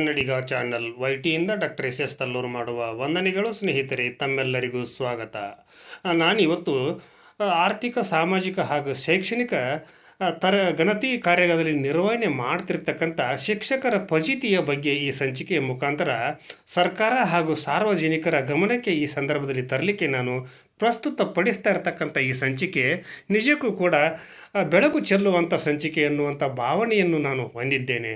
ಕನ್ನಡಿಗ channel ವೈಟಿಯಿಂದ doctor S S Tallur ಮಾಡುವ ವಂದನೆಗಳು, ಸ್ನೇಹಿತರೆ, ತಮ್ಮೆಲ್ಲರಿಗೂ ಸ್ವಾಗತ. ನಾನಿವತ್ತು ಆರ್ಥಿಕ, ಸಾಮಾಜಿಕ ಹಾಗೂ ಶೈಕ್ಷಣಿಕ ತರ ಗಣತಿ ಕಾರ್ಯದಲ್ಲಿ ನಿರ್ವಹಣೆ ಮಾಡ್ತಿರ್ತಕ್ಕಂಥ ಶಿಕ್ಷಕರ ಫಜಿತಿಯ ಬಗ್ಗೆ ಈ ಸಂಚಿಕೆಯ ಮುಖಾಂತರ ಸರ್ಕಾರ ಹಾಗೂ ಸಾರ್ವಜನಿಕರ ಗಮನಕ್ಕೆ ಈ ಸಂದರ್ಭದಲ್ಲಿ ತರಲಿಕ್ಕೆ ನಾನು ಪ್ರಸ್ತುತಪಡಿಸ್ತಾ ಇರತಕ್ಕಂಥ ಈ ಸಂಚಿಕೆ ನಿಜಕ್ಕೂ ಕೂಡ ಬೆಳಕು ಚೆಲ್ಲುವಂಥ ಸಂಚಿಕೆ ಎನ್ನುವಂಥ ಭಾವನೆಯನ್ನು ನಾನು ಹೊಂದಿದ್ದೇನೆ.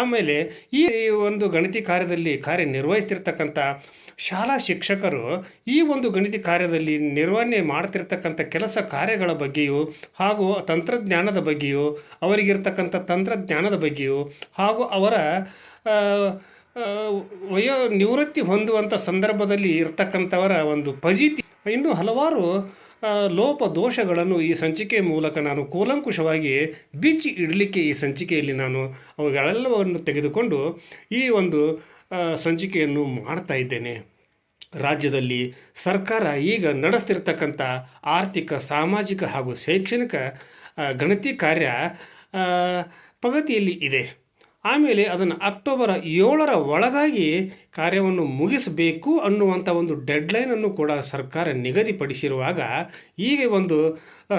ಆಮೇಲೆ ಈ ಒಂದು ಗಣತಿ ಕಾರ್ಯದಲ್ಲಿ ಕಾರ್ಯನಿರ್ವಹಿಸ್ತಿರ್ತಕ್ಕಂಥ ಶಾಲಾ ಶಿಕ್ಷಕರು ಈ ಒಂದು ಗಣಿತ ಕಾರ್ಯದಲ್ಲಿ ನಿರ್ವಹಣೆ ಮಾಡ್ತಿರ್ತಕ್ಕಂಥ ಕೆಲಸ ಕಾರ್ಯಗಳ ಬಗ್ಗೆಯೂ ಹಾಗೂ ತಂತ್ರಜ್ಞಾನದ ಬಗ್ಗೆಯೂ, ಅವರಿಗಿರ್ತಕ್ಕಂಥ ತಂತ್ರಜ್ಞಾನದ ಬಗ್ಗೆಯೂ ಹಾಗೂ ಅವರ ವಯೋ ನಿವೃತ್ತಿ ಹೊಂದುವಂಥ ಸಂದರ್ಭದಲ್ಲಿ ಇರ್ತಕ್ಕಂಥವರ ಒಂದು ಫಜಿತಿ ಇನ್ನೂ ಹಲವಾರು ಲೋಪ ದೋಷಗಳನ್ನು ಈ ಸಂಚಿಕೆ ಮೂಲಕ ನಾನು ಕೂಲಂಕುಷವಾಗಿ ಬಿಚ್ಚಿ ಇಡಲಿಕ್ಕೆ ಈ ಸಂಚಿಕೆಯಲ್ಲಿ ನಾನು ಅವುಗಳೆಲ್ಲವನ್ನು ತೆಗೆದುಕೊಂಡು ಈ ಒಂದು ಸಂಚಿಕೆಯನ್ನು ಮಾಡ್ತಾ ಇದ್ದೇನೆ. ರಾಜ್ಯದಲ್ಲಿ ಸರ್ಕಾರ ಈಗ ನಡೆಸ್ತಿರ್ತಕ್ಕಂಥ ಆರ್ಥಿಕ, ಸಾಮಾಜಿಕ ಹಾಗೂ ಶೈಕ್ಷಣಿಕ ಗಣತಿ ಕಾರ್ಯ ಪ್ರಗತಿಯಲ್ಲಿ ಇದೆ. ಆಮೇಲೆ ಅದನ್ನು ಅಕ್ಟೋಬರ್ ಏಳರ ಒಳಗಾಗಿ ಕಾರ್ಯವನ್ನು ಮುಗಿಸಬೇಕು ಅನ್ನುವಂಥ ಒಂದು ಡೆಡ್ಲೈನನ್ನು ಕೂಡ ಸರ್ಕಾರ ನಿಗದಿಪಡಿಸಿರುವಾಗ ಈಗ ಒಂದು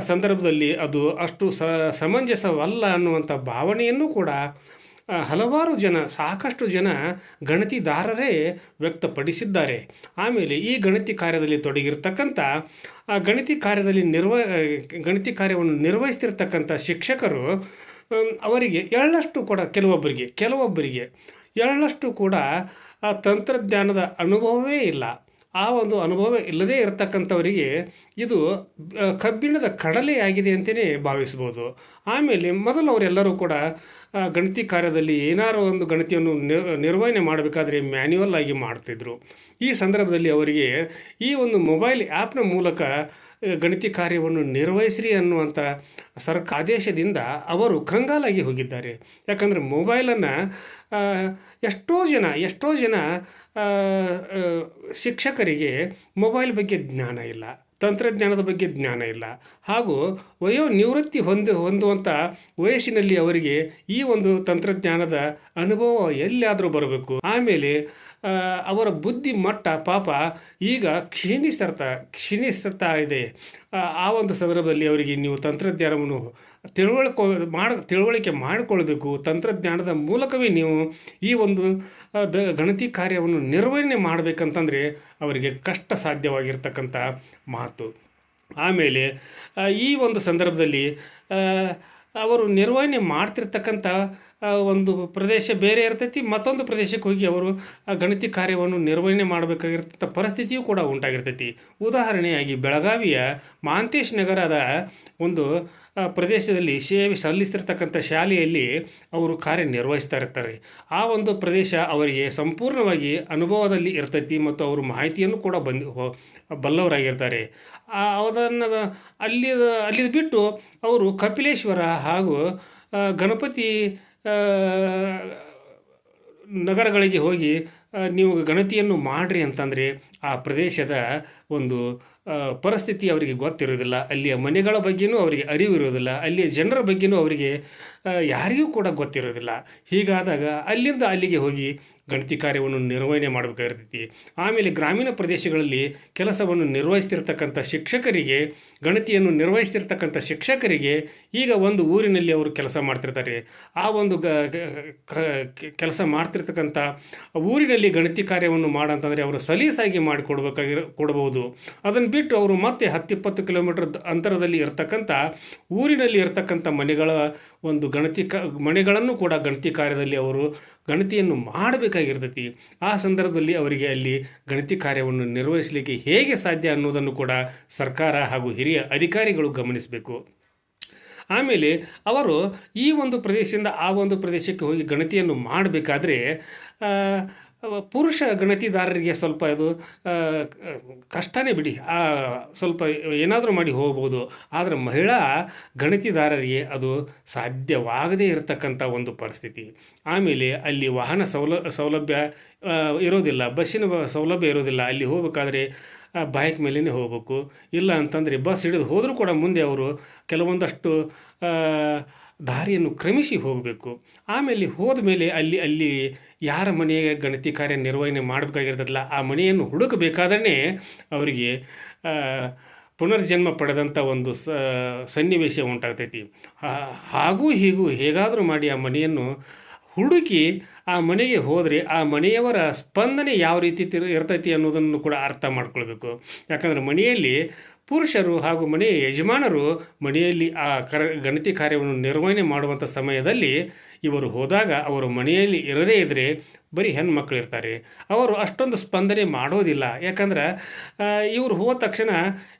ಸಂದರ್ಭದಲ್ಲಿ ಅದು ಅಷ್ಟು ಸಮಂಜಸವಲ್ಲ ಅನ್ನುವಂಥ ಭಾವನೆಯನ್ನು ಕೂಡ ಹಲವಾರು ಜನ, ಸಾಕಷ್ಟು ಜನ ಗಣತಿದಾರರೇ ವ್ಯಕ್ತಪಡಿಸಿದ್ದಾರೆ. ಆಮೇಲೆ ಈ ಗಣತಿ ಕಾರ್ಯದಲ್ಲಿ ತೊಡಗಿರ್ತಕ್ಕಂಥ, ಆ ಗಣತಿ ಕಾರ್ಯದಲ್ಲಿ ನಿರ್ವ ಗಣತಿ ಕಾರ್ಯವನ್ನು ನಿರ್ವಹಿಸ್ತಿರ್ತಕ್ಕಂಥ ಶಿಕ್ಷಕರು ಅವರಿಗೆ ಎಳ್ಳಷ್ಟು ಕೂಡ ಕೆಲವೊಬ್ಬರಿಗೆ ಕೆಲವೊಬ್ಬರಿಗೆ ಎಳ್ಳಷ್ಟು ಕೂಡ ಆ ತಂತ್ರಜ್ಞಾನದ ಅನುಭವವೇ ಇಲ್ಲ. ಆ ಒಂದು ಅನುಭವ ಇಲ್ಲದೇ ಇರತಕ್ಕಂಥವರಿಗೆ ಇದು ಕಬ್ಬಿಣದ ಕಡಲೆಯಾಗಿದೆ ಅಂತಲೇ ಭಾವಿಸ್ಬೋದು ಆಮೇಲೆ ಮೊದಲು ಅವರೆಲ್ಲರೂ ಕೂಡ ಗಣತಿ ಕಾರ್ಯದಲ್ಲಿ ಏನಾರು ಒಂದು ಗಣತಿಯನ್ನು ನಿರ್- ನಿರ್ವಹಣೆ ಮಾಡಬೇಕಾದ್ರೆ ಮ್ಯಾನ್ಯುವಲ್ ಆಗಿ ಮಾಡ್ತಿದ್ರು. ಈ ಸಂದರ್ಭದಲ್ಲಿ ಅವರಿಗೆ ಈ ಒಂದು ಮೊಬೈಲ್ ಆ್ಯಪ್ನ ಮೂಲಕ ಗಣತಿ ಕಾರ್ಯವನ್ನು ನಿರ್ವಹಿಸ್ರಿ ಅನ್ನುವಂಥ ಸರ್ಕ ಆದೇಶದಿಂದ ಅವರು ಕಂಗಾಲಾಗಿ ಹೋಗಿದ್ದಾರೆ. ಯಾಕಂದರೆ ಮೊಬೈಲನ್ನು ಎಷ್ಟೋ ಜನ ಎಷ್ಟೋ ಜನ ಶಿಕ್ಷಕರಿಗೆ ಮೊಬೈಲ್ ಬಗ್ಗೆ ಜ್ಞಾನ ಇಲ್ಲ. ತಂತ್ರಜ್ಞಾನದ ಬಗ್ಗೆ ಜ್ಞಾನ ಇಲ್ಲ. ಹಾಗೂ ವಯೋ ನಿವೃತ್ತಿ ಹೊಂದಿ ಹೊಂದುವಂಥ ವಯಸ್ಸಿನಲ್ಲಿ ಅವರಿಗೆ ಈ ಒಂದು ತಂತ್ರಜ್ಞಾನದ ಅನುಭವ ಎಲ್ಲಿಯಾದರೂ ಬರಬೇಕು. ಆಮೇಲೆ ಅವರ ಬುದ್ಧಿ ಮಟ್ಟ ಪಾಪ ಈಗ ಕ್ಷೀಣಿಸ್ತಾ ಕ್ಷೀಣಿಸ್ತಾ ಇದೆ. ಆ, ಆ ಒಂದು ಸಂದರ್ಭದಲ್ಲಿ ಅವರಿಗೆ ನೀವು ತಂತ್ರಜ್ಞಾನವನ್ನು ತಿಳುವಳ್ಕೊ ಮಾಡಿ, ತಿಳುವಳಿಕೆ ಮಾಡಿಕೊಳ್ಬೇಕು. ತಂತ್ರಜ್ಞಾನದ ಮೂಲಕವೇ ನೀವು ಈ ಒಂದು ದ, ಗಣತಿ ಕಾರ್ಯವನ್ನು ನಿರ್ವಹಣೆ ಮಾಡಬೇಕಂತಂದರೆ ಅವರಿಗೆ ಕಷ್ಟ ಸಾಧ್ಯವಾಗಿರ್ತಕ್ಕಂಥ ಮಾತು. ಆಮೇಲೆ ಈ ಒಂದು ಸಂದರ್ಭದಲ್ಲಿ ಅವರು ನಿರ್ವಹಣೆ ಮಾಡ್ತಿರ್ತಕ್ಕಂಥ ಒಂದು ಪ್ರದೇಶ ಬೇರೆ ಇರ್ತೈತಿ, ಮತ್ತೊಂದು ಪ್ರದೇಶಕ್ಕೆ ಹೋಗಿ ಅವರು ಆ ಗಣತಿ ಕಾರ್ಯವನ್ನು ನಿರ್ವಹಣೆ ಮಾಡಬೇಕಾಗಿರ್ತಂಥ ಪರಿಸ್ಥಿತಿಯೂ ಕೂಡ ಉಂಟಾಗಿರ್ತೈತಿ. ಉದಾಹರಣೆಯಾಗಿ ಬೆಳಗಾವಿಯ ಮಾಂತೇಶ್ ನಗರದ ಒಂದು ಪ್ರದೇಶದಲ್ಲಿ ಸೇವೆ ಸಲ್ಲಿಸ್ತಿರ್ತಕ್ಕಂಥ ಶಾಲೆಯಲ್ಲಿ ಅವರು ಕಾರ್ಯನಿರ್ವಹಿಸ್ತಾ ಇರ್ತಾರೆ ಆ ಒಂದು ಪ್ರದೇಶ ಅವರಿಗೆ ಸಂಪೂರ್ಣವಾಗಿ ಅನುಭವದಲ್ಲಿ ಇರ್ತೈತಿ ಮತ್ತು ಅವರು ಮಾಹಿತಿಯನ್ನು ಕೂಡ ಬಂದು ಬಲ್ಲವರಾಗಿರ್ತಾರೆ. ಅದನ್ನು ಅಲ್ಲಿ ಅಲ್ಲಿ ಬಿಟ್ಟು ಅವರು ಕಪಿಲೇಶ್ವರ ಹಾಗೂ ಗಣಪತಿ ನಗರಗಳಿಗೆ ಹೋಗಿ ನೀವು ಗಣತಿಯನ್ನು ಮಾಡ್ರಿ ಅಂತಂದರೆ ಆ ಪ್ರದೇಶದ ಒಂದು ಪರಿಸ್ಥಿತಿ ಅವರಿಗೆ ಗೊತ್ತಿರೋದಿಲ್ಲ ಅಲ್ಲಿಯ ಮನೆಗಳ ಬಗ್ಗೆನೂ ಅವರಿಗೆ ಅರಿವಿರೋದಿಲ್ಲ ಅಲ್ಲಿಯ ಜನರ ಬಗ್ಗೆನೂ ಅವರಿಗೆ ಯಾರಿಗೂ ಕೂಡ ಗೊತ್ತಿರೋದಿಲ್ಲ ಹೀಗಾದಾಗ ಅಲ್ಲಿಂದ ಅಲ್ಲಿಗೆ ಹೋಗಿ ಗಣತಿ ಕಾರ್ಯವನ್ನು ನಿರ್ವಹಣೆ ಮಾಡಬೇಕಾಗಿರ್ತೈತಿ. ಆಮೇಲೆ ಗ್ರಾಮೀಣ ಪ್ರದೇಶಗಳಲ್ಲಿ ಕೆಲಸವನ್ನು ನಿರ್ವಹಿಸ್ತಿರ್ತಕ್ಕಂಥ ಶಿಕ್ಷಕರಿಗೆ, ಗಣತಿಯನ್ನು ನಿರ್ವಹಿಸ್ತಿರ್ತಕ್ಕಂಥ ಶಿಕ್ಷಕರಿಗೆ ಈಗ ಒಂದು ಊರಿನಲ್ಲಿ ಅವರು ಕೆಲಸ ಮಾಡ್ತಿರ್ತಾರೆ. ಆ ಒಂದು ಗ ಕೆಲಸ ಮಾಡ್ತಿರ್ತಕ್ಕಂಥ ಊರಿನಲ್ಲಿ ಗಣತಿ ಕಾರ್ಯವನ್ನು ಮಾಡಂತಂದರೆ ಅವರು ಸಲೀಸಾಗಿ ಮಾಡಿಕೊಡ್ಬೇಕಾಗಿರೋ ಕೊಡಬಹುದು ಅದನ್ನು ಬಿಟ್ಟು ಅವರು ಮತ್ತೆ ಹತ್ತಿಪ್ಪತ್ತು ಕಿಲೋಮೀಟರ್ ಅಂತರದಲ್ಲಿ ಇರತಕ್ಕಂಥ ಊರಿನಲ್ಲಿ ಇರತಕ್ಕಂಥ ಮನೆಗಳ ಒಂದು ಗಣತಿ ಕ ಮನೆಗಳನ್ನು ಕೂಡ ಗಣತಿ ಕಾರ್ಯದಲ್ಲಿ ಅವರು ಗಣತಿಯನ್ನು ಮಾಡಬೇಕಾಗಿರ್ತೈತಿ. ಆ ಸಂದರ್ಭದಲ್ಲಿ ಅವರಿಗೆ ಅಲ್ಲಿ ಗಣತಿ ಕಾರ್ಯವನ್ನು ನಿರ್ವಹಿಸಲಿಕ್ಕೆ ಹೇಗೆ ಸಾಧ್ಯ ಅನ್ನೋದನ್ನು ಕೂಡ ಸರ್ಕಾರ ಹಾಗೂ ಹಿರಿಯ ಅಧಿಕಾರಿಗಳು ಗಮನಿಸಬೇಕು. ಆಮೇಲೆ ಅವರು ಈ ಒಂದು ಪ್ರದೇಶದಿಂದ ಆ ಒಂದು ಪ್ರದೇಶಕ್ಕೆ ಹೋಗಿ ಗಣತಿಯನ್ನು ಮಾಡಬೇಕಾದ್ರೆ ಪುರುಷ ಗಣತಿದಾರರಿಗೆ ಸ್ವಲ್ಪ ಅದು ಕಷ್ಟನೇ ಬಿಡಿ. ಆ, ಸ್ವಲ್ಪ ಏನಾದರೂ ಮಾಡಿ ಹೋಗ್ಬೋದು. ಆದರೆ ಮಹಿಳಾ ಗಣತಿದಾರರಿಗೆ ಅದು ಸಾಧ್ಯವಾಗದೇ ಇರತಕ್ಕಂಥ ಒಂದು ಪರಿಸ್ಥಿತಿ. ಆಮೇಲೆ ಅಲ್ಲಿ ವಾಹನ ಸೌಲ ಸೌಲಭ್ಯ ಇರೋದಿಲ್ಲ ಬಸ್ಸಿನ ಸೌಲಭ್ಯ ಇರೋದಿಲ್ಲ. ಅಲ್ಲಿ ಹೋಗಬೇಕಾದ್ರೆ ಬೈಕ್ ಮೇಲೇ ಹೋಗಬೇಕು. ಇಲ್ಲ ಅಂತಂದರೆ ಬಸ್ ಹಿಡಿದು ಹೋದರೂ ಕೂಡ ಮುಂದೆ ಅವರು ಕೆಲವೊಂದಷ್ಟು ದಾರಿಯನ್ನು ಕ್ರಮಿಸಿ ಹೋಗಬೇಕು. ಆಮೇಲೆ ಹೋದ ಮೇಲೆ ಅಲ್ಲಿ ಅಲ್ಲಿ ಯಾರ ಮನೆಯ ಗಣತಿ ಕಾರ್ಯ ನಿರ್ವಹಣೆ ಮಾಡಬೇಕಾಗಿರ್ತದಲ್ಲ, ಆ ಮನೆಯನ್ನು ಹುಡುಕಬೇಕಾದ್ರೆ ಅವರಿಗೆ ಪುನರ್ಜನ್ಮ ಪಡೆದಂಥ ಒಂದು ಸ, ಸನ್ನಿವೇಶ ಉಂಟಾಗ್ತೈತಿ. ಹಾಗೂ ಹೀಗೂ ಹೇಗಾದರೂ ಮಾಡಿ ಆ ಮನೆಯನ್ನು ಹುಡುಕಿ ಆ ಮನೆಗೆ ಹೋದರೆ ಆ ಮನೆಯವರ ಸ್ಪಂದನೆ ಯಾವ ರೀತಿ ಇರ್ತೈತಿ ಅನ್ನೋದನ್ನು ಕೂಡ ಅರ್ಥ ಮಾಡ್ಕೊಳ್ಬೇಕು. ಯಾಕಂದರೆ ಮನೆಯಲ್ಲಿ ಪುರುಷರು ಹಾಗೂ ಮನೆಯ ಯಜಮಾನರು ಮನೆಯಲ್ಲಿ ಆ ಕರ, ಗಣತಿ ಕಾರ್ಯವನ್ನು ನಿರ್ವಹಣೆ ಮಾಡುವಂಥ ಸಮಯದಲ್ಲಿ ಇವರು ಹೋದಾಗ ಅವರು ಮನೆಯಲ್ಲಿ ಇರದೇ ಇದ್ದರೆ ಬರೀ ಹೆಣ್ಮಕ್ಳು ಇರ್ತಾರೆ ಅವರು ಅಷ್ಟೊಂದು ಸ್ಪಂದನೆ ಮಾಡೋದಿಲ್ಲ. ಯಾಕಂದ್ರೆ ಇವರು ಹೋದ ತಕ್ಷಣ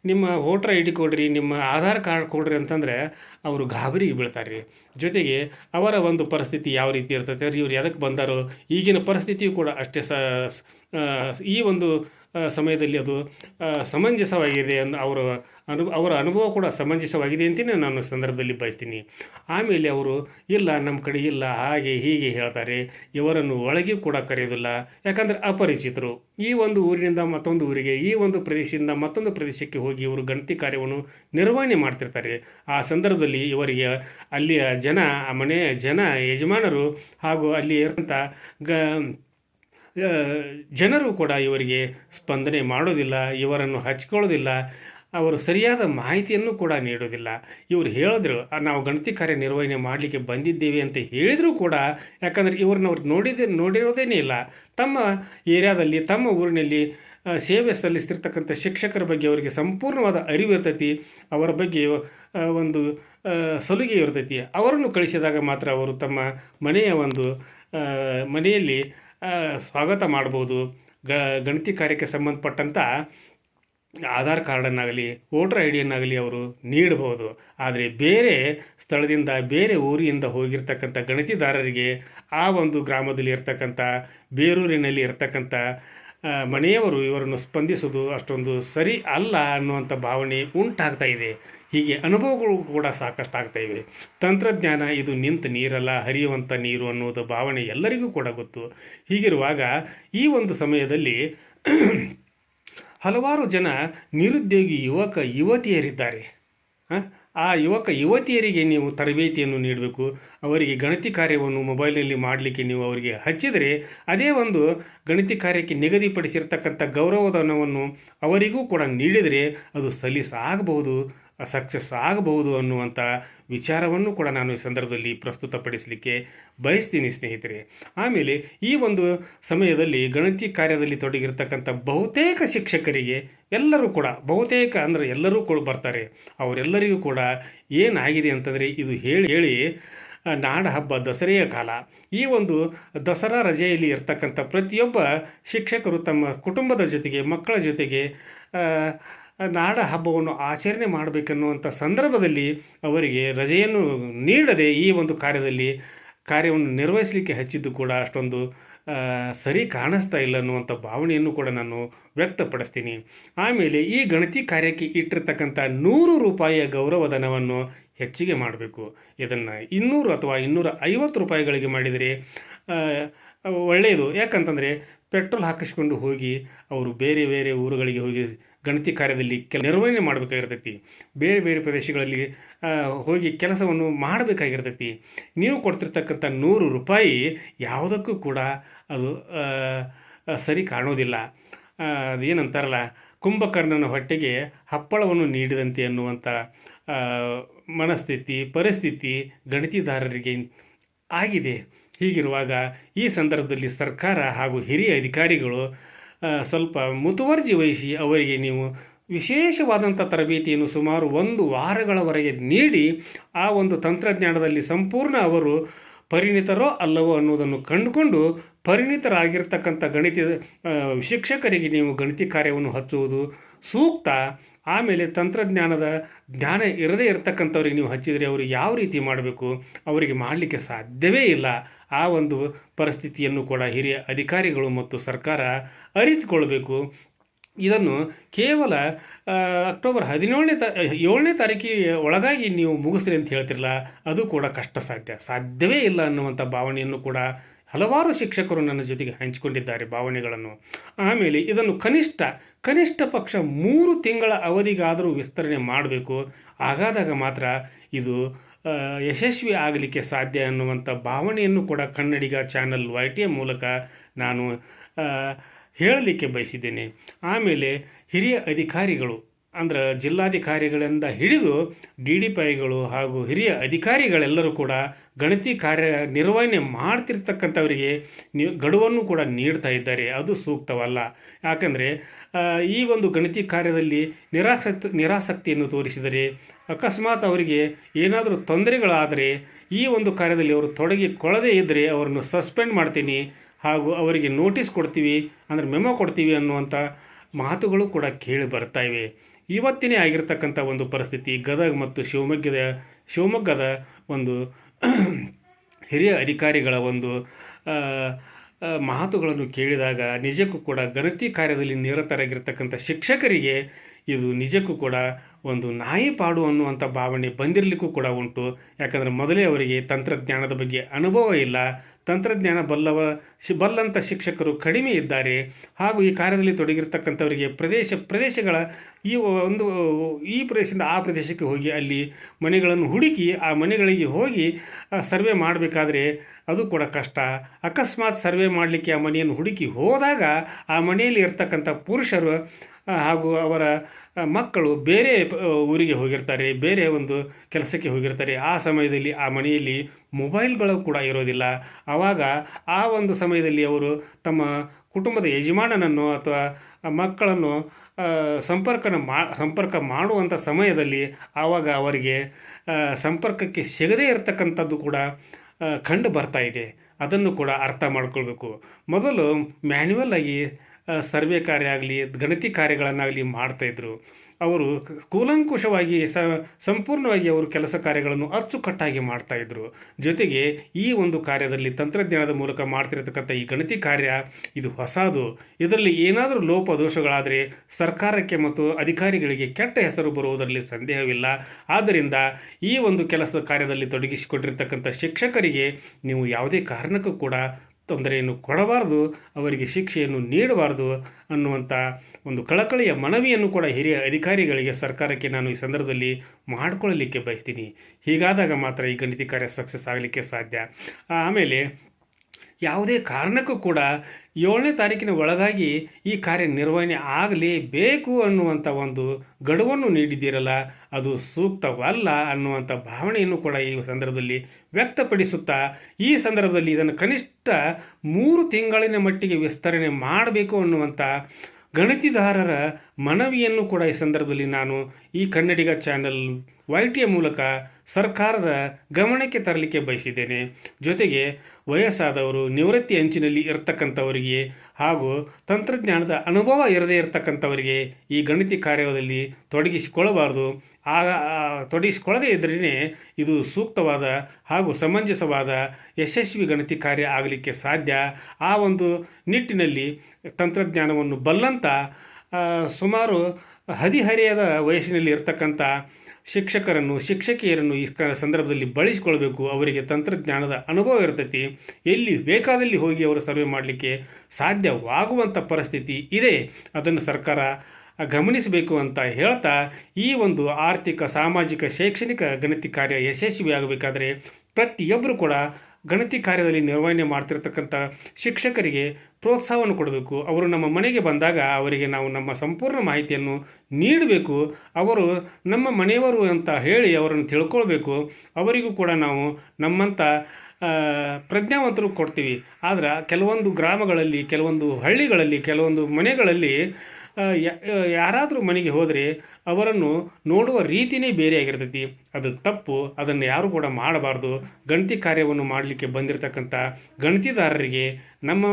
ನಿಮ್ಮ ವೋಟರ್ ಐ ಡಿ ಕೊಡ್ರಿ, ನಿಮ್ಮ ಆಧಾರ್ ಕಾರ್ಡ್ ಕೊಡ್ರಿ ಅಂತಂದರೆ ಅವರು ಗಾಬರಿಗೆ ಬೀಳ್ತಾರೆ. ಜೊತೆಗೆ ಅವರ ಒಂದು ಪರಿಸ್ಥಿತಿ ಯಾವ ರೀತಿ ಇರ್ತೈತೆ ಇವ್ರು ಎದಕ್ಕೆ ಬಂದಾರೋ ಈಗಿನ ಪರಿಸ್ಥಿತಿಯು ಕೂಡ ಅಷ್ಟೇ ಸ ಈ ಒಂದು ಸಮಯದಲ್ಲಿ ಅದು ಸಮಂಜಸವಾಗಿದೆ ಅವರ ಅನು, ಅವರ ಅನುಭವ ಕೂಡ ಸಮಂಜಸವಾಗಿದೆ ಅಂತಲೇ ನಾನು ಸಂದರ್ಭದಲ್ಲಿ ಬಯಸ್ತೀನಿ. ಆಮೇಲೆ ಅವರು, ಇಲ್ಲ, ನಮ್ಮ ಕಡೆ ಇಲ್ಲ, ಹಾಗೆ ಹೀಗೆ ಹೇಳ್ತಾರೆ. ಇವರನ್ನು ಒಳಗೆ ಕೂಡ ಕರೆಯೋದಿಲ್ಲ. ಯಾಕಂದರೆ ಅಪರಿಚಿತರು. ಈ ಒಂದು ಊರಿನಿಂದ ಮತ್ತೊಂದು ಊರಿಗೆ, ಈ ಒಂದು ಪ್ರದೇಶದಿಂದ ಮತ್ತೊಂದು ಪ್ರದೇಶಕ್ಕೆ ಹೋಗಿ ಇವರು ಗಣತಿ ಕಾರ್ಯವನ್ನು ನಿರ್ವಹಣೆ ಮಾಡ್ತಿರ್ತಾರೆ. ಆ ಸಂದರ್ಭದಲ್ಲಿ ಇವರಿಗೆ ಅಲ್ಲಿಯ ಜನ, ಆ ಮನೆಯ ಜನ, ಯಜಮಾನರು ಹಾಗೂ ಅಲ್ಲಿ ಇರ್ತಂಥ ಗ ಜನರು ಕೂಡ ಇವರಿಗೆ ಸ್ಪಂದನೆ ಮಾಡೋದಿಲ್ಲ, ಇವರನ್ನು ಹಚ್ಕೊಳ್ಳೋದಿಲ್ಲ, ಅವರು ಸರಿಯಾದ ಮಾಹಿತಿಯನ್ನು ಕೂಡ ನೀಡೋದಿಲ್ಲ. ಇವರು ಹೇಳಿದ್ರು ನಾವು ಗಣತಿ ಕಾರ್ಯ ನಿರ್ವಹಣೆ ಮಾಡಲಿಕ್ಕೆ ಬಂದಿದ್ದೇವೆ ಅಂತ ಹೇಳಿದರೂ ಕೂಡ, ಯಾಕಂದರೆ ಇವ್ರನ್ನ ಅವ್ರು ನೋಡಿದ, ನೋಡಿರೋದೇನೇ ಇಲ್ಲ. ತಮ್ಮ ಏರಿಯಾದಲ್ಲಿ, ತಮ್ಮ ಊರಿನಲ್ಲಿ ಸೇವೆ ಸಲ್ಲಿಸ್ತಿರ್ತಕ್ಕಂಥ ಶಿಕ್ಷಕರ ಬಗ್ಗೆ ಅವರಿಗೆ ಸಂಪೂರ್ಣವಾದ ಅರಿವು ಇರ್ತೈತಿ, ಅವರ ಬಗ್ಗೆ ಒಂದು ಸಲುಗೆ ಇರ್ತೈತಿ. ಅವರನ್ನು ಕಳಿಸಿದಾಗ ಮಾತ್ರ ಅವರು ತಮ್ಮ ಮನೆಯ ಒಂದು ಮನೆಯಲ್ಲಿ ಸ್ವಾಗತ ಮಾಡ್ಬೋದು. ಗ, ಗಣತಿ ಕಾರ್ಯಕ್ಕೆ ಸಂಬಂಧಪಟ್ಟಂಥ ಆಧಾರ್ ಕಾರ್ಡನ್ನಾಗಲಿ, ವೋಟರ್ ಐ ಡಿಯನ್ನಾಗಲಿ ಅವರು ನೀಡಬಹುದು ಆದರೆ ಬೇರೆ ಸ್ಥಳದಿಂದ, ಬೇರೆ ಊರಿನಿಂದ ಹೋಗಿರ್ತಕ್ಕಂಥ ಗಣತಿದಾರರಿಗೆ ಆ ಒಂದು ಗ್ರಾಮದಲ್ಲಿ ಇರ್ತಕ್ಕಂಥ, ಬೇರೂರಿನಲ್ಲಿ ಇರ್ತಕ್ಕಂಥ ಮನೆಯವರು ಇವರನ್ನು ಸ್ಪಂದಿಸೋದು ಅಷ್ಟೊಂದು ಸರಿ ಅಲ್ಲ ಅನ್ನುವಂಥ ಭಾವನೆ ಉಂಟಾಗ್ತಾ ಇದೆ. ಹೀಗೆ ಅನುಭವಗಳು ಕೂಡ ಸಾಕಷ್ಟು ಆಗ್ತಾ ತಂತ್ರಜ್ಞಾನ ಇದು ನಿಂತ ನೀರಲ್ಲ, ಹರಿಯುವಂಥ ನೀರು ಅನ್ನೋದು ಭಾವನೆ ಎಲ್ಲರಿಗೂ ಕೂಡ ಗೊತ್ತು. ಹೀಗಿರುವಾಗ ಈ ಒಂದು ಸಮಯದಲ್ಲಿ ಹಲವಾರು ಜನ ನಿರುದ್ಯೋಗಿ ಯುವಕ, ಯುವತಿಯರಿದ್ದಾರೆ. ಆ, ಯುವಕ ಯುವತಿಯರಿಗೆ ನೀವು ತರಬೇತಿಯನ್ನು ನೀಡಬೇಕು. ಅವರಿಗೆ ಗಣತಿ ಕಾರ್ಯವನ್ನು ಮೊಬೈಲ್ನಲ್ಲಿ ಮಾಡಲಿಕ್ಕೆ ನೀವು ಅವರಿಗೆ ಹಚ್ಚಿದರೆ ಅದೇ ಒಂದು ಗಣತಿ ಕಾರ್ಯಕ್ಕೆ ನಿಗದಿಪಡಿಸಿರ್ತಕ್ಕಂಥ ಗೌರವಧನವನ್ನು ಅವರಿಗೂ ಕೂಡ ನೀಡಿದರೆ ಅದು ಸಲೀಸಾಗಬಹುದು. ಸಕ್ಸಸ್ ಆಗಬಹುದು ಅನ್ನುವಂಥ ವಿಚಾರವನ್ನು ಕೂಡ ನಾನು ಈ ಸಂದರ್ಭದಲ್ಲಿ ಪ್ರಸ್ತುತಪಡಿಸಲಿಕ್ಕೆ ಬಯಸ್ತೀನಿ ಸ್ನೇಹಿತರೆ. ಆಮೇಲೆ ಈ ಒಂದು ಸಮಯದಲ್ಲಿ ಗಣತಿ ಕಾರ್ಯದಲ್ಲಿ ತೊಡಗಿರ್ತಕ್ಕಂಥ ಬಹುತೇಕ ಶಿಕ್ಷಕರಿಗೆ ಎಲ್ಲರೂ ಕೂಡ, ಬಹುತೇಕ ಅಂದರೆ ಎಲ್ಲರೂ ಕೂಡ ಬರ್ತಾರೆ. ಅವರೆಲ್ಲರಿಗೂ ಕೂಡ ಏನಾಗಿದೆ ಅಂತಂದರೆ ಇದು ಹೇಳಿ ಹೇಳಿ ನಾಡ ಹಬ್ಬ ದಸರೆಯ ಕಾಲ. ಈ ಒಂದು ದಸರಾ ರಜೆಯಲ್ಲಿ ಇರ್ತಕ್ಕಂಥ ಪ್ರತಿಯೊಬ್ಬ ಶಿಕ್ಷಕರು ತಮ್ಮ ಕುಟುಂಬದ ಜೊತೆಗೆ, ಮಕ್ಕಳ ಜೊತೆಗೆ ನಾಡ ಹಬ್ಬವನ್ನು ಆಚರಣೆ ಮಾಡಬೇಕನ್ನುವಂಥ ಸಂದರ್ಭದಲ್ಲಿ ಅವರಿಗೆ ರಜೆಯನ್ನು ನೀಡದೆ ಈ ಒಂದು ಕಾರ್ಯದಲ್ಲಿ ಕಾರ್ಯವನ್ನು ನಿರ್ವಹಿಸಲಿಕ್ಕೆ ಹಚ್ಚಿದ್ದು ಕೂಡ ಅಷ್ಟೊಂದು ಸರಿ ಕಾಣಿಸ್ತಾ ಇಲ್ಲ ಅನ್ನುವಂಥ ಭಾವನೆಯನ್ನು ಕೂಡ ನಾನು ವ್ಯಕ್ತಪಡಿಸ್ತೀನಿ. ಆಮೇಲೆ ಈ ಗಣತಿ ಕಾರ್ಯಕ್ಕೆ ಇಟ್ಟಿರ್ತಕ್ಕಂಥ ನೂರು ರೂಪಾಯಿಯ ಗೌರವಧನವನ್ನು ಹೆಚ್ಚಿಗೆ ಮಾಡಬೇಕು. ಇದನ್ನು ಇನ್ನೂರು ಅಥವಾ ಇನ್ನೂರ ಐವತ್ತು ರೂಪಾಯಿಗಳಿಗೆ ಮಾಡಿದರೆ ಒಳ್ಳೆಯದು. ಯಾಕಂತಂದರೆ ಪೆಟ್ರೋಲ್ ಹಾಕಿಸ್ಕೊಂಡು ಹೋಗಿ ಅವರು ಬೇರೆ ಬೇರೆ ಊರುಗಳಿಗೆ ಹೋಗಿ ಗಣತಿ ಕಾರ್ಯದಲ್ಲಿ ಕೆಲ ನಿರ್ವಹಣೆ ಮಾಡಬೇಕಾಗಿರ್ತೈತಿ. ಬೇರೆ ಬೇರೆ ಪ್ರದೇಶಗಳಲ್ಲಿ ಹೋಗಿ ಕೆಲಸವನ್ನು ಮಾಡಬೇಕಾಗಿರ್ತೈತಿ. ನೀವು ಕೊಡ್ತಿರ್ತಕ್ಕಂಥ ನೂರು ರೂಪಾಯಿ ಯಾವುದಕ್ಕೂ ಕೂಡ ಅದು ಸರಿ ಕಾಣೋದಿಲ್ಲ. ಅದು ಅದೇನಂತಾರಲ್ಲ, ಕುಂಭಕರ್ಣನ ಹೊಟ್ಟೆಗೆ ಹಪ್ಪಳವನ್ನು ನೀಡಿದಂತೆ ಅನ್ನುವಂಥ ಮನಸ್ಥಿತಿ, ಪರಿಸ್ಥಿತಿ ಗಣತಿದಾರರಿಗೆ ಆಗಿದೆ. ಹೀಗಿರುವಾಗ ಈ ಸಂದರ್ಭದಲ್ಲಿ ಸರ್ಕಾರ ಹಾಗೂ ಹಿರಿಯ ಅಧಿಕಾರಿಗಳು ಸ್ವಲ್ಪ ಮುತುವರ್ಜಿ ವಹಿಸಿ ಅವರಿಗೆ ನೀವು ವಿಶೇಷವಾದಂಥ ತರಬೇತಿಯನ್ನು ಸುಮಾರು ಒಂದು ವಾರಗಳವರೆಗೆ ನೀಡಿ ಆ ಒಂದು ತಂತ್ರಜ್ಞಾನದಲ್ಲಿ ಸಂಪೂರ್ಣ ಅವರು ಪರಿಣಿತರೋ ಅಲ್ಲವೋ ಅನ್ನೋದನ್ನು ಕಂಡುಕೊಂಡು ಪರಿಣಿತರಾಗಿರ್ತಕ್ಕಂಥ ಗಣಿತ ಶಿಕ್ಷಕರಿಗೆ ನೀವು ಗಣಿತ ಕಾರ್ಯವನ್ನು ಹಚ್ಚುವುದು ಸೂಕ್ತ. ಆಮೇಲೆ ತಂತ್ರಜ್ಞಾನದ ಜ್ಞಾನ ಇರದೇ ಇರತಕ್ಕಂಥವ್ರಿಗೆ ನೀವು ಹಚ್ಚಿದರೆ ಅವರು ಯಾವ ರೀತಿ ಮಾಡಬೇಕು? ಅವರಿಗೆ ಮಾಡಲಿಕ್ಕೆ ಸಾಧ್ಯವೇ ಇಲ್ಲ. ಆ ಒಂದು ಪರಿಸ್ಥಿತಿಯನ್ನು ಕೂಡ ಹಿರಿಯ ಅಧಿಕಾರಿಗಳು ಮತ್ತು ಸರ್ಕಾರ ಅರಿತುಕೊಳ್ಬೇಕು. ಇದನ್ನು ಕೇವಲ ಅಕ್ಟೋಬರ್ ಹದಿನೇಳನೇ ತ, ಏಳನೇ ತಾರೀಕಿಗೆ ಒಳಗಾಗಿ ನೀವು ಮುಗಿಸ್ರಿ ಅಂತ ಹೇಳ್ತಿರಲ್ಲ, ಅದು ಕೂಡ ಕಷ್ಟ ಸಾಧ್ಯ. ಸಾಧ್ಯವೇ ಇಲ್ಲ ಅನ್ನುವಂಥ ಭಾವನೆಯನ್ನು ಕೂಡ ಹಲವಾರು ಶಿಕ್ಷಕರು ನನ್ನ ಜೊತೆಗೆ ಹಂಚಿಕೊಂಡಿದ್ದಾರೆ ಭಾವನೆಗಳನ್ನು. ಆಮೇಲೆ ಇದನ್ನು ಕನಿಷ್ಠ ಕನಿಷ್ಠ ಪಕ್ಷ ಮೂರು ತಿಂಗಳ ಅವಧಿಗಾದರೂ ವಿಸ್ತರಣೆ ಮಾಡಬೇಕು. ಆಗಾದಾಗ ಮಾತ್ರ ಇದು ಯಶಸ್ವಿ ಆಗಲಿಕ್ಕೆ ಸಾಧ್ಯ ಅನ್ನುವಂಥ ಭಾವನೆಯನ್ನು ಕೂಡ ಕನ್ನಡಿಗ ಚಾನಲ್ ವೈ ಟಿ ಮೂಲಕ ನಾನು ಹೇಳಲಿಕ್ಕೆ ಬಯಸಿದ್ದೇನೆ. ಆಮೇಲೆ ಹಿರಿಯ ಅಧಿಕಾರಿಗಳು ಅಂದ್ರೆ ಜಿಲ್ಲಾಧಿಕಾರಿಗಳಿಂದ ಹಿಡಿದು ಡಿ ಡಿ ಪೈಗಳು ಹಾಗೂ ಹಿರಿಯ ಅಧಿಕಾರಿಗಳೆಲ್ಲರೂ ಕೂಡ ಗಣತಿ ಕಾರ್ಯ ನಿರ್ವಹಣೆ ಮಾಡ್ತಿರ್ತಕ್ಕಂಥವರಿಗೆ ನಿ ಗಡುವನ್ನು ಕೂಡ ನೀಡ್ತಾ ಇದ್ದಾರೆ. ಅದು ಸೂಕ್ತವಲ್ಲ. ಯಾಕಂದರೆ ಈ ಒಂದು ಗಣತಿ ಕಾರ್ಯದಲ್ಲಿ ನಿರಾಸಕ್ತಿ ನಿರಾಸಕ್ತಿಯನ್ನು ತೋರಿಸಿದರೆ ಅಕಸ್ಮಾತ್ ಅವರಿಗೆ ಏನಾದರೂ ತೊಂದರೆಗಳಾದರೆ ಈ ಒಂದು ಕಾರ್ಯದಲ್ಲಿ ಅವರು ತೊಡಗಿಕೊಳ್ಳದೇ ಇದ್ದರೆ ಅವರನ್ನು ಸಸ್ಪೆಂಡ್ ಮಾಡ್ತೀನಿ ಹಾಗೂ ಅವರಿಗೆ ನೋಟಿಸ್ ಕೊಡ್ತೀವಿ, ಅಂದರೆ ಮೆಮೊ ಕೊಡ್ತೀವಿ ಅನ್ನುವಂಥ ಮಾತುಗಳು ಕೂಡ ಕೇಳಿ ಬರ್ತಾ ಇವೆ. ಇವತ್ತಿನೇ ಆಗಿರ್ತಕ್ಕಂಥ ಒಂದು ಪರಿಸ್ಥಿತಿ, ಗದಗ ಮತ್ತು ಶಿವಮೊಗ್ಗದ ಶಿವಮೊಗ್ಗದ ಒಂದು ಹಿರಿಯ ಅಧಿಕಾರಿಗಳ ಒಂದು ಮಾತುಗಳನ್ನು ಕೇಳಿದಾಗ ನಿಜಕ್ಕೂ ಕೂಡ ಗಣತಿ ಕಾರ್ಯದಲ್ಲಿ ನಿರತರಾಗಿರ್ತಕ್ಕಂಥ ಶಿಕ್ಷಕರಿಗೆ ಇದು ನಿಜಕ್ಕೂ ಕೂಡ ಒಂದು ನಾಯಿ ಪಾಡು ಅನ್ನುವಂಥ ಭಾವನೆ ಬಂದಿರಲಿಕ್ಕೂ ಕೂಡ ಉಂಟು. ಯಾಕಂದರೆ ಮೊದಲೇ ಅವರಿಗೆ ತಂತ್ರಜ್ಞಾನದ ಬಗ್ಗೆ ಅನುಭವ ಇಲ್ಲ. ತಂತ್ರಜ್ಞಾನ ಬಲ್ಲವ ಶಿ, ಬಲ್ಲಂಥ ಶಿಕ್ಷಕರು ಕಡಿಮೆ ಇದ್ದಾರೆ. ಹಾಗೂ ಈ ಕಾರ್ಯದಲ್ಲಿ ತೊಡಗಿರ್ತಕ್ಕಂಥವರಿಗೆ ಪ್ರದೇಶ, ಪ್ರದೇಶಗಳ ಈ ಒಂದು ಈ ಪ್ರದೇಶದಿಂದ ಆ ಪ್ರದೇಶಕ್ಕೆ ಹೋಗಿ ಅಲ್ಲಿ ಮನೆಗಳನ್ನು ಹುಡುಕಿ ಆ ಮನೆಗಳಿಗೆ ಹೋಗಿ ಸರ್ವೆ ಮಾಡಬೇಕಾದ್ರೆ ಅದು ಕೂಡ ಕಷ್ಟ. ಅಕಸ್ಮಾತ್ ಸರ್ವೆ ಮಾಡಲಿಕ್ಕೆ ಆ ಮನೆಯನ್ನು ಹುಡುಕಿ ಹೋದಾಗ ಆ ಮನೆಯಲ್ಲಿ ಇರ್ತಕ್ಕಂಥ ಪುರುಷರು ಹಾಗೂ ಅವರ ಮಕ್ಕಳು ಬೇರೆ ಊರಿಗೆ ಹೋಗಿರ್ತಾರೆ, ಬೇರೆ ಒಂದು ಕೆಲಸಕ್ಕೆ ಹೋಗಿರ್ತಾರೆ. ಆ ಸಮಯದಲ್ಲಿ, ಆ ಮನೆಯಲ್ಲಿ ಮೊಬೈಲ್ಗಳು ಕೂಡ ಇರೋದಿಲ್ಲ. ಆವಾಗ ಆ ಒಂದು ಸಮಯದಲ್ಲಿ ಅವರು ತಮ್ಮ ಕುಟುಂಬದ ಯಜಮಾನನನ್ನು ಅಥವಾ ಮಕ್ಕಳನ್ನು ಸಂಪರ್ಕನ ಮಾ, ಸಂಪರ್ಕ ಮಾಡುವಂಥ ಸಮಯದಲ್ಲಿ ಆವಾಗ ಅವರಿಗೆ ಸಂಪರ್ಕಕ್ಕೆ ಸಿಗದೇ ಇರತಕ್ಕಂಥದ್ದು ಕೂಡ ಕಂಡು ಬರ್ತಾ ಇದೆ. ಅದನ್ನು ಕೂಡ ಅರ್ಥ ಮಾಡ್ಕೊಳ್ಬೇಕು. ಮೊದಲು ಮ್ಯಾನ್ಯುವಲ್ ಆಗಿ ಸರ್ವೆ ಕಾರ್ಯ ಆಗಲಿ, ಗಣತಿ ಕಾರ್ಯಗಳನ್ನಾಗಲಿ ಮಾಡ್ತಾಯಿದ್ರು ಅವರು ಕೂಲಂಕುಷವಾಗಿ ಸ, ಸಂಪೂರ್ಣವಾಗಿ ಅವರು ಕೆಲಸ ಕಾರ್ಯಗಳನ್ನು ಅಚ್ಚುಕಟ್ಟಾಗಿ ಮಾಡ್ತಾಯಿದ್ರು ಜೊತೆಗೆ ಈ ಒಂದು ಕಾರ್ಯದಲ್ಲಿ ತಂತ್ರಜ್ಞಾನದ ಮೂಲಕ ಮಾಡ್ತಿರತಕ್ಕಂಥ ಈ ಗಣತಿ ಕಾರ್ಯ, ಇದು ಹೊಸದು. ಇದರಲ್ಲಿ ಏನಾದರೂ ಲೋಪ ದೋಷಗಳಾದರೆ ಸರ್ಕಾರಕ್ಕೆ ಮತ್ತು ಅಧಿಕಾರಿಗಳಿಗೆ ಕೆಟ್ಟ ಹೆಸರು ಬರುವುದರಲ್ಲಿ ಸಂದೇಹವಿಲ್ಲ. ಆದ್ದರಿಂದ ಈ ಒಂದು ಕೆಲಸದ ಕಾರ್ಯದಲ್ಲಿ ತೊಡಗಿಸಿಕೊಂಡಿರ್ತಕ್ಕಂಥ ಶಿಕ್ಷಕರಿಗೆ ನೀವು ಯಾವುದೇ ಕಾರಣಕ್ಕೂ ಕೂಡ ತೊಂದರೆಯನ್ನು ಕೊಡಬಾರದು, ಅವರಿಗೆ ಶಿಕ್ಷೆಯನ್ನು ನೀಡಬಾರದು ಅನ್ನುವಂಥ ಒಂದು ಕಳಕಳಿಯ ಮನವಿಯನ್ನು ಕೂಡ ಹಿರಿಯ ಅಧಿಕಾರಿಗಳಿಗೆ ಸರ್ಕಾರಕ್ಕೆ ನಾನು ಈ ಸಂದರ್ಭದಲ್ಲಿ ಮಾಡಿಕೊಳ್ಳಲಿಕ್ಕೆ ಬಯಸ್ತೀನಿ. ಹೀಗಾದಾಗ ಮಾತ್ರ ಈ ಗಣಿತ ಕಾರ್ಯ ಸಕ್ಸಸ್ ಆಗಲಿಕ್ಕೆ ಸಾಧ್ಯ. ಆಮೇಲೆ ಯಾವುದೇ ಕಾರಣಕ್ಕೂ ಕೂಡ ಏಳನೇ ತಾರೀಕಿನ ಒಳಗಾಗಿ ಈ ಕಾರ್ಯ ನಿರ್ವಹಣೆ ಆಗಲೇಬೇಕು ಅನ್ನುವಂಥ ಒಂದು ಗಡುವನ್ನು ನೀಡಿದ್ದೀರಲ್ಲ, ಅದು ಸೂಕ್ತವಲ್ಲ ಅನ್ನುವಂಥ ಭಾವನೆಯನ್ನು ಕೂಡ ಈ ಸಂದರ್ಭದಲ್ಲಿ ವ್ಯಕ್ತಪಡಿಸುತ್ತಾ, ಈ ಸಂದರ್ಭದಲ್ಲಿ ಇದನ್ನು ಕನಿಷ್ಠ ಮೂರು ತಿಂಗಳಿನ ಮಟ್ಟಿಗೆ ವಿಸ್ತರಣೆ ಮಾಡಬೇಕು ಅನ್ನುವಂಥ ಗಣತಿದಾರರ ಮನವಿಯನ್ನು ಕೂಡ ಈ ಸಂದರ್ಭದಲ್ಲಿ ನಾನು ಈ ಕನ್ನಡಿಗ ಚಾನೆಲ್ ವೈ ಟಿಯ ಮೂಲಕ ಸರ್ಕಾರದ ಗಮನಕ್ಕೆ ತರಲಿಕ್ಕೆ ಬಯಸಿದ್ದೇನೆ. ಜೊತೆಗೆ ವಯಸ್ಸಾದವರು ನಿವೃತ್ತಿ ಅಂಚಿನಲ್ಲಿ ಇರತಕ್ಕಂಥವರಿಗೆ ಹಾಗೂ ತಂತ್ರಜ್ಞಾನದ ಅನುಭವ ಇರದೇ ಇರತಕ್ಕಂಥವರಿಗೆ ಈ ಗಣತಿ ಕಾರ್ಯದಲ್ಲಿ ತೊಡಗಿಸಿಕೊಳ್ಳಬಾರದು. ಆ ಆ, ತೊಡಗಿಸಿಕೊಳ್ಳದೇ ಇದ್ರೇ ಇದು ಸೂಕ್ತವಾದ ಹಾಗೂ ಸಮಂಜಸವಾದ ಯಶಸ್ವಿ ಗಣತಿ ಕಾರ್ಯ ಆಗಲಿಕ್ಕೆ ಸಾಧ್ಯ. ಆ ಒಂದು ನಿಟ್ಟಿನಲ್ಲಿ ತಂತ್ರಜ್ಞಾನವನ್ನು ಬಲ್ಲಂತ ಸುಮಾರು ಹದಿಹರೆಯದ ವಯಸ್ಸಿನಲ್ಲಿ ಇರ್ತಕ್ಕಂಥ ಶಿಕ್ಷಕರನ್ನು, ಶಿಕ್ಷಕಿಯರನ್ನು ಈ ಸಂದರ್ಭದಲ್ಲಿ ಬಳಸಿಕೊಳ್ಬೇಕು. ಅವರಿಗೆ ತಂತ್ರಜ್ಞಾನದ ಅನುಭವ ಇರ್ತೈತಿ. ಎಲ್ಲಿ ಬೇಕಾದಲ್ಲಿ ಹೋಗಿ ಅವರು ಸರ್ವೆ ಮಾಡಲಿಕ್ಕೆ ಸಾಧ್ಯವಾಗುವಂಥ ಪರಿಸ್ಥಿತಿ ಇದೆ. ಅದನ್ನು ಸರ್ಕಾರ ಗಮನಿಸಬೇಕು ಅಂತ ಹೇಳ್ತಾ, ಈ ಒಂದು ಆರ್ಥಿಕ, ಸಾಮಾಜಿಕ, ಶೈಕ್ಷಣಿಕ ಗಣತಿ ಕಾರ್ಯ ಯಶಸ್ವಿಯಾಗಬೇಕಾದರೆ ಪ್ರತಿಯೊಬ್ಬರು ಕೂಡ ಗಣತಿ ಕಾರ್ಯದಲ್ಲಿ ನಿರ್ವಹಣೆ ಮಾಡ್ತಿರ್ತಕ್ಕಂಥ ಶಿಕ್ಷಕರಿಗೆ ಪ್ರೋತ್ಸಾಹವನ್ನು ಕೊಡಬೇಕು. ಅವರು ನಮ್ಮ ಮನೆಗೆ ಬಂದಾಗ ಅವರಿಗೆ ನಾವು ನಮ್ಮ ಸಂಪೂರ್ಣ ಮಾಹಿತಿಯನ್ನು ನೀಡಬೇಕು. ಅವರು ನಮ್ಮ ಮನೆಯವರು ಅಂತ ಹೇಳಿ ಅವರನ್ನು ತಿಳ್ಕೊಳ್ಬೇಕು. ಅವರಿಗೂ ಕೂಡ ನಾವು ನಮ್ಮಂಥ ಪ್ರಜ್ಞಾವಂತರು ಕೊಡ್ತೀವಿ. ಆದರೆ ಕೆಲವೊಂದು ಗ್ರಾಮಗಳಲ್ಲಿ, ಕೆಲವೊಂದು ಹಳ್ಳಿಗಳಲ್ಲಿ, ಕೆಲವೊಂದು ಮನೆಗಳಲ್ಲಿ ಯಾರಾದರೂ ಮನೆಗೆ ಹೋದರೆ ಅವರನ್ನು ನೋಡುವ ರೀತಿಯೇ ಬೇರೆಯಾಗಿರ್ತೈತಿ. ಅದು ತಪ್ಪು. ಅದನ್ನು ಯಾರು ಕೂಡ ಮಾಡಬಾರ್ದು. ಗಣತಿ ಕಾರ್ಯವನ್ನು ಮಾಡಲಿಕ್ಕೆ ಬಂದಿರತಕ್ಕಂಥ ಗಣತಿದಾರರಿಗೆ ನಮ್ಮ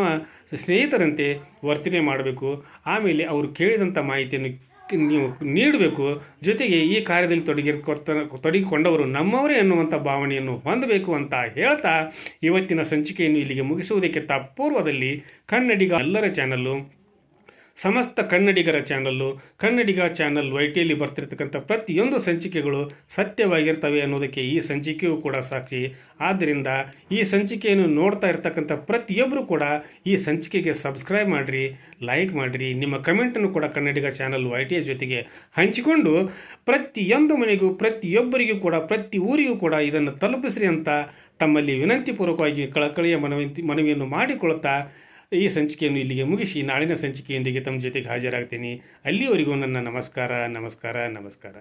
ಸ್ನೇಹಿತರಂತೆ ವರ್ತನೆ ಮಾಡಬೇಕು. ಆಮೇಲೆ ಅವರು ಕೇಳಿದಂಥ ಮಾಹಿತಿಯನ್ನು ನೀವು ನೀಡಬೇಕು. ಜೊತೆಗೆ ಈ ಕಾರ್ಯದಲ್ಲಿ ತೊಡಗಿರ್ಕೊತ ತೊಡಗಿಕೊಂಡವರು ನಮ್ಮವರೇ ಅನ್ನುವಂಥ ಭಾವನೆಯನ್ನು ಹೊಂದಬೇಕು ಅಂತ ಹೇಳ್ತಾ ಇವತ್ತಿನ ಸಂಚಿಕೆಯನ್ನು ಇಲ್ಲಿಗೆ ಮುಗಿಸುವುದಕ್ಕೆ ಪೂರ್ವದಲ್ಲಿ ಕನ್ನಡಿಗ ಎಲ್ಲರ ಚಾನಲ್ಲು ಸಮಸ್ತ ಕನ್ನಡಿಗರ ಚಾನಲ್ಲು, ಕನ್ನಡಿಗ ಚಾನಲ್ ವೈ ಟಿಯಲ್ಲಿ ಬರ್ತಿರ್ತಕ್ಕಂಥ ಪ್ರತಿಯೊಂದು ಸಂಚಿಕೆಗಳು ಸತ್ಯವಾಗಿರ್ತವೆ ಅನ್ನೋದಕ್ಕೆ ಈ ಸಂಚಿಕೆಯೂ ಕೂಡ ಸಾಕ್ಷಿ. ಆದ್ದರಿಂದ ಈ ಸಂಚಿಕೆಯನ್ನು ನೋಡ್ತಾ ಇರ್ತಕ್ಕಂಥ ಪ್ರತಿಯೊಬ್ಬರು ಕೂಡ ಈ ಸಂಚಿಕೆಗೆ ಸಬ್ಸ್ಕ್ರೈಬ್ ಮಾಡಿರಿ, ಲೈಕ್ ಮಾಡಿರಿ, ನಿಮ್ಮ ಕಮೆಂಟನ್ನು ಕೂಡ ಕನ್ನಡಿಗ ಚಾನಲ್ ವೈ ಟಿಯ ಜೊತೆಗೆ ಹಂಚಿಕೊಂಡು ಪ್ರತಿಯೊಂದು ಮನೆಗೂ, ಪ್ರತಿಯೊಬ್ಬರಿಗೂ ಕೂಡ, ಪ್ರತಿ ಊರಿಗೂ ಕೂಡ ಇದನ್ನು ತಲುಪಿಸ್ರಿ ಅಂತ ತಮ್ಮಲ್ಲಿ ವಿನಂತಿಪೂರ್ವಕವಾಗಿ ಕಳಕಳಿಯ ಮನವಿ ಮನವಿಯನ್ನು ಮಾಡಿಕೊಳ್ಳುತ್ತಾ ಈ ಸಂಚಿಕೆಯನ್ನು ಇಲ್ಲಿಗೆ ಮುಗಿಸಿ ನಾಳಿನ ಸಂಚಿಕೆಯೊಂದಿಗೆ ತಮ್ಮ ಜೊತೆಗೆ ಹಾಜರಾಗ್ತೀನಿ. ಅಲ್ಲಿವರೆಗೂ ನನ್ನ ನಮಸ್ಕಾರ ನಮಸ್ಕಾರ ನಮಸ್ಕಾರ.